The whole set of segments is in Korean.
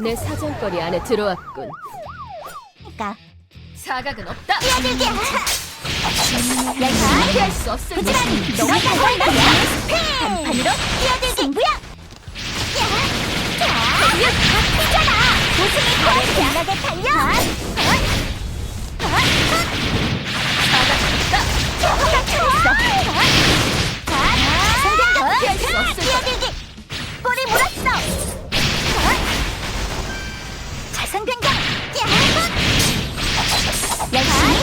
내 사정거리 안에 들어왔군. 그러니까 사각은 없다. 뛰어들기 날 피할 수 없을 부지런히 것이니 너무 잘한다. 단판으로 뛰어들기 승부야 야, 자 바뀌잖아. 우승이 거의 강하게 달려 열심히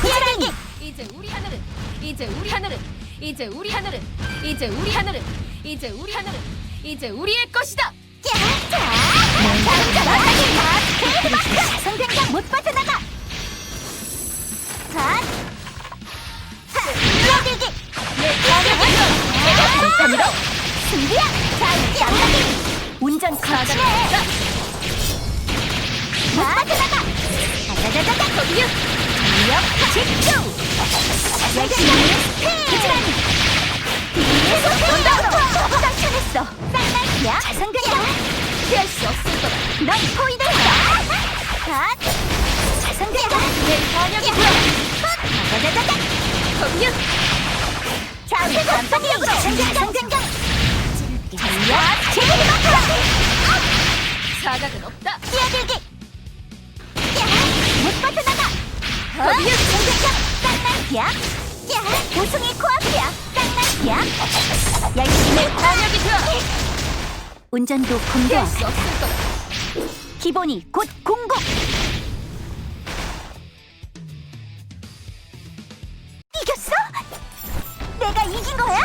뛰어들기 이제 우리 하늘은 이제 우리 하늘은 이제 우리 하늘은 이제 우리 하늘은 이제 우리 하늘은 이제 우리의 것이다. 자선 변경 못 빠져나가 자 뛰어들기 단판으로 승부야 자 양각이 운전 거치해 거기요 전력 집중! 부지런히 뒤에서 온다 당첨했어 쌍날이야 자성근이야. 피할 수 없을 거다. 넌 포위된다. 자 자성근이야. 내 번역이 되어 자자자자자 거기요. 자세 전방으로 자성변경 전력 제일마카 사각은 없다. 뛰어들기 거미야? 전쟁이야? 깡날피야 야 우승이 코앞이야. 깡날피야? 양심의 반역이 되어 운전도 공격 피할 수 없을 거야. 기본이 곧 공국 이겼어? 내가 이긴 거야?